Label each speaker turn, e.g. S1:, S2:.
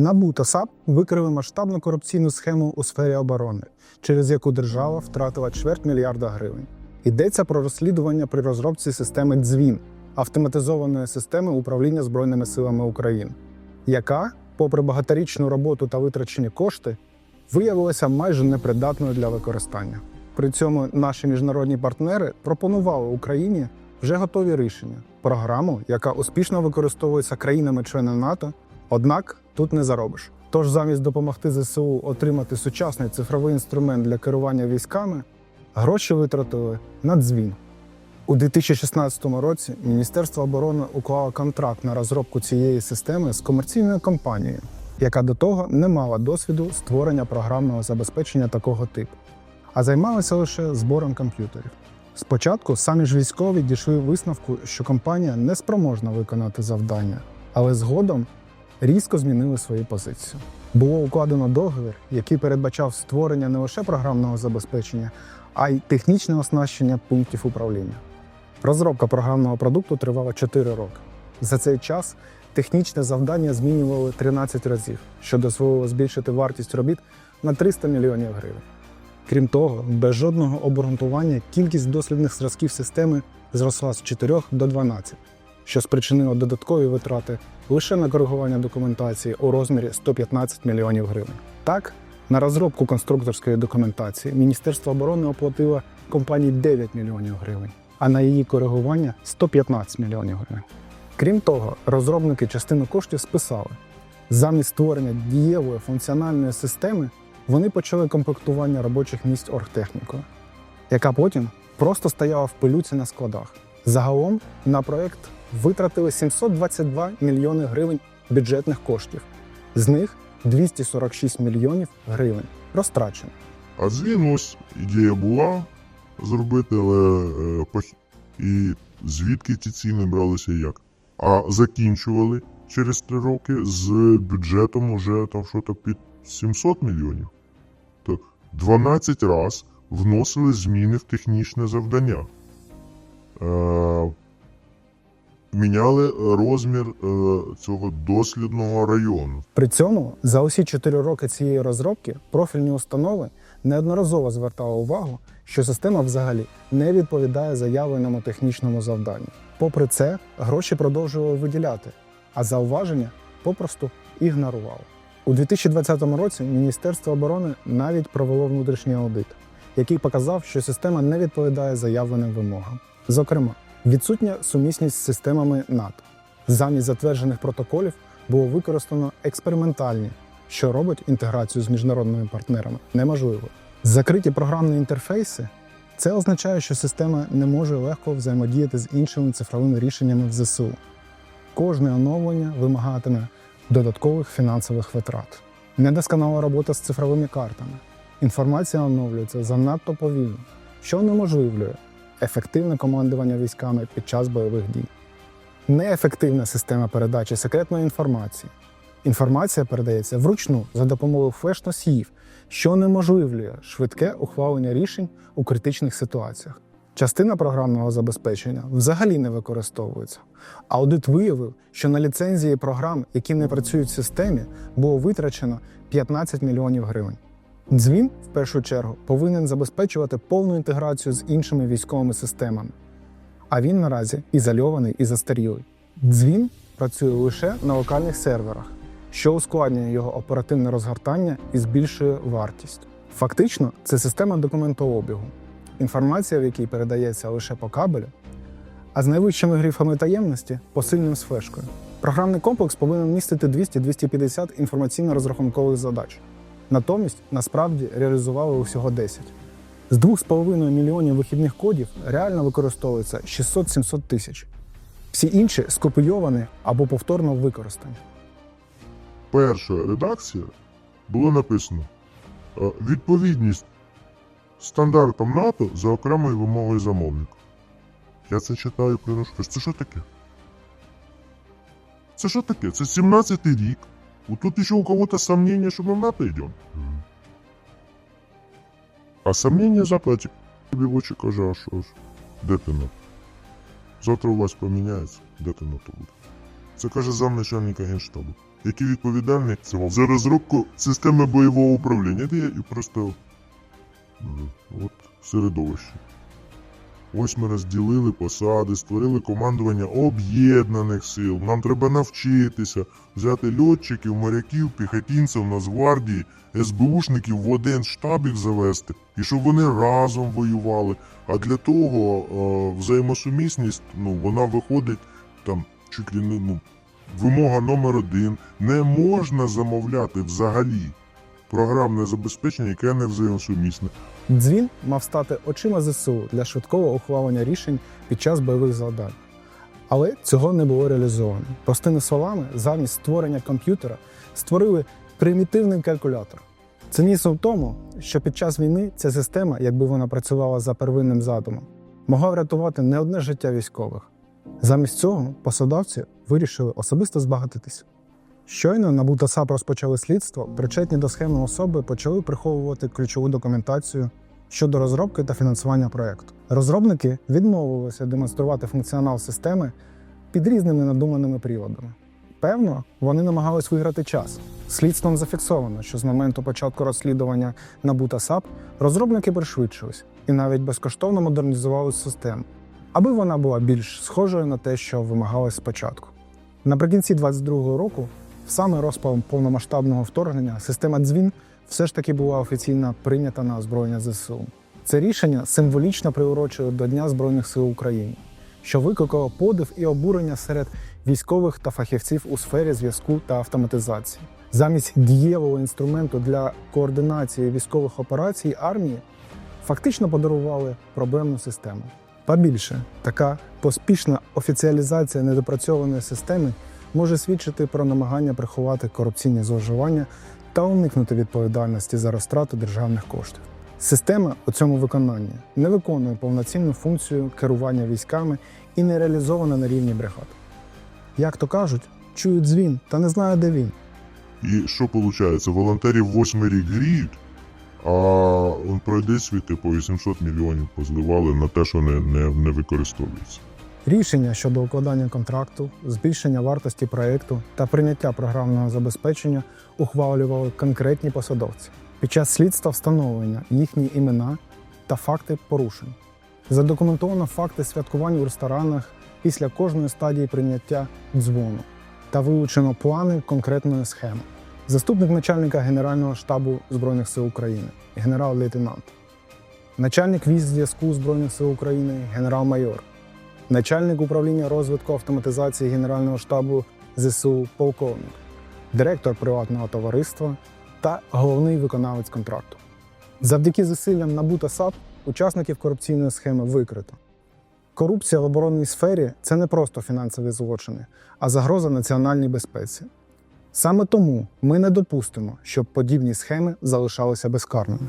S1: НАБУ та САП викрили масштабну корупційну схему у сфері оборони, через яку держава втратила чверть мільярда гривень. Йдеться про розслідування при розробці системи дзвін автоматизованої системи управління Збройними силами України, яка, попри багаторічну роботу та витрачені кошти, виявилася майже непридатною для використання. При цьому наші міжнародні партнери пропонували Україні вже готові рішення, програму, яка успішно використовується країнами-членами НАТО, однак тут не заробиш. Тож замість допомогти ЗСУ отримати сучасний цифровий інструмент для керування військами, гроші витратили на дзвін. У 2016 році Міністерство оборони уклало контракт на розробку цієї системи з комерційною компанією, яка до того не мала досвіду створення програмного забезпечення такого типу, а займалася лише збором комп'ютерів. Спочатку самі ж військові дійшли висновку, що компанія не спроможна виконати завдання, але згодом різко змінили свою позицію. Було укладено договір, який передбачав створення не лише програмного забезпечення, а й технічне оснащення пунктів управління. Розробка програмного продукту тривала 4 роки. За цей час технічне завдання змінювали 13 разів, що дозволило збільшити вартість робіт на 300 мільйонів гривень. Крім того, без жодного обґрунтування кількість дослідних зразків системи зросла з 4 до 12, що спричинило додаткові витрати лише на коригування документації у розмірі 115 мільйонів гривень. Так, на розробку конструкторської документації Міністерство оборони оплатило компанії 9 мільйонів гривень, а на її коригування 115 мільйонів гривень. Крім того, розробники частину коштів списали. Замість створення дієвої функціональної системи вони почали комплектування робочих місць оргтехнікою, яка потім просто стояла в пилюці на складах. Загалом на проект витратили 722 мільйони гривень бюджетних коштів. З них 246 мільйонів гривень розтрачено.
S2: А дзвін ось ідея була зробити, але е, і звідки ці ціни бралися як? А закінчували через три роки з бюджетом уже там що-то під 700 мільйонів. Так, 12 раз вносили зміни в технічне завдання. Е, міняли розмір е, цього дослідного району.
S1: При цьому за усі 4 роки цієї розробки профільні установи неодноразово звертали увагу, що система взагалі не відповідає заявленому технічному завданню. Попри це, гроші продовжували виділяти, а зауваження попросту ігнорували. У 2020 році Міністерство оборони навіть провело внутрішній аудит, який показав, що система не відповідає заявленим вимогам. Зокрема, відсутня сумісність з системами НАТО. Замість затверджених протоколів було використано експериментальні, що робить інтеграцію з міжнародними партнерами неможливо. Закриті програмні інтерфейси це означає, що система не може легко взаємодіяти з іншими цифровими рішеннями в ЗСУ. Кожне оновлення вимагатиме додаткових фінансових витрат. Недосконала робота з цифровими картами. Інформація оновлюється занадто повільно, що унеможливлює ефективне командування військами під час бойових дій. Неефективна система передачі секретної інформації. Інформація передається вручну за допомогою флеш-носіїв, що унеможливлює швидке ухвалення рішень у критичних ситуаціях. Частина програмного забезпечення взагалі не використовується. Аудит виявив, що на ліцензії програм, які не працюють в системі, було витрачено 15 мільйонів гривень. Дзвін, в першу чергу, повинен забезпечувати повну інтеграцію з іншими військовими системами. А він наразі ізольований і застарілий. Дзвін працює лише на локальних серверах, що ускладнює його оперативне розгортання і збільшує вартість. Фактично, це система документообігу, інформація в якій передається лише по кабелю, а з найвищими грифами таємності посильним з флешкою. Програмний комплекс повинен містити 200-250 інформаційно-розрахункових задач. Натомість, насправді, реалізували усього 10. З 2,5 мільйонів вихідних кодів реально використовується 600-700 тисяч. Всі інші скопійовані або повторно використані.
S2: перша редакція було написано е, відповідність стандартам НАТО за окремою вимогою замовника. Я це читаю, приношу. Це що таке? Це що таке? Це 17-й рік. Вот тут еще у кого-то сомнения, что мы в НАТО идем. А сомнения заплатить тобі в очі каже, а що ж? Де ти НАТО? Завтра вас поміняється, де ти НАТО буде? Це каже замначальника генштабу. який відповідальний за розробку системи бойового управління. Де і просто от середовище. Ось ми розділили посади, створили командування об'єднаних сил. Нам треба навчитися взяти льотчиків, моряків, піхотінців, Нацгвардії, СБУшників в один штаб їх завести, і щоб вони разом воювали. А для того е, взаємосумісність, ну, вона виходить там чуть ли не ну, вимога номер один. Не можна замовляти взагалі програмне забезпечення, яке не взаємосумісне.
S1: Дзвін мав стати очима ЗСУ для швидкого ухвалення рішень під час бойових завдань. Але цього не було реалізовано. Простими словами, замість створення комп'ютера створили примітивний калькулятор. Цинізм в тому, що під час війни ця система, якби вона працювала за первинним задумом, могла врятувати не одне життя військових. Замість цього посадовці вирішили особисто збагатитися. Щойно НАБУ та САП розпочали слідство, причетні до схеми особи почали приховувати ключову документацію щодо розробки та фінансування проєкту. Розробники відмовилися демонструвати функціонал системи під різними надуманими приводами. Певно, вони намагались виграти час. Слідством зафіксовано, що з моменту початку розслідування НАБУ та САП розробники пришвидшились і навіть безкоштовно модернізували систему, аби вона була більш схожою на те, що вимагалось спочатку. Наприкінці 2022 року, саме розпал повномасштабного вторгнення, система дзвін все ж таки була офіційно прийнята на озброєння ЗСУ. Це рішення символічно приурочили до Дня Збройних сил України, що викликало подив і обурення серед військових та фахівців у сфері зв'язку та автоматизації. Замість дієвого інструменту для координації військових операцій армії фактично подарували проблемну систему. Па більше, така поспішна офіціалізація недопрацьованої системи може свідчити про намагання приховати корупційні зловживання та уникнути відповідальності за розтрату державних коштів. Система у цьому виконанні не виконує повноцінну функцію керування військами і не реалізована на рівні бригад. Як то кажуть, чують дзвін, та не знаю, де він.
S2: І що виходить? Волонтерів восьмий рік гріють, а он пройде світи по 800 мільйонів позливали на те, що не, не, не використовується.
S1: Рішення щодо укладання контракту, збільшення вартості проєкту та прийняття програмного забезпечення ухвалювали конкретні посадовці. Під час слідства встановлення їхні імена та факти порушень. Задокументовано факти святкувань у ресторанах після кожної стадії прийняття дзвону та вилучено плани конкретної схеми. Заступник начальника Генерального штабу Збройних сил України, генерал-лейтенант, начальник військ зв'язку Збройних сил України, генерал-майор, начальник управління розвитку автоматизації Генерального штабу ЗСУ полковник, директор приватного товариства та головний виконавець контракту. Завдяки зусиллям НАБУ та САП учасників корупційної схеми викрито. Корупція в оборонній сфері це не просто фінансові злочини, а загроза національній безпеці. Саме тому ми не допустимо, щоб подібні схеми залишалися безкарними.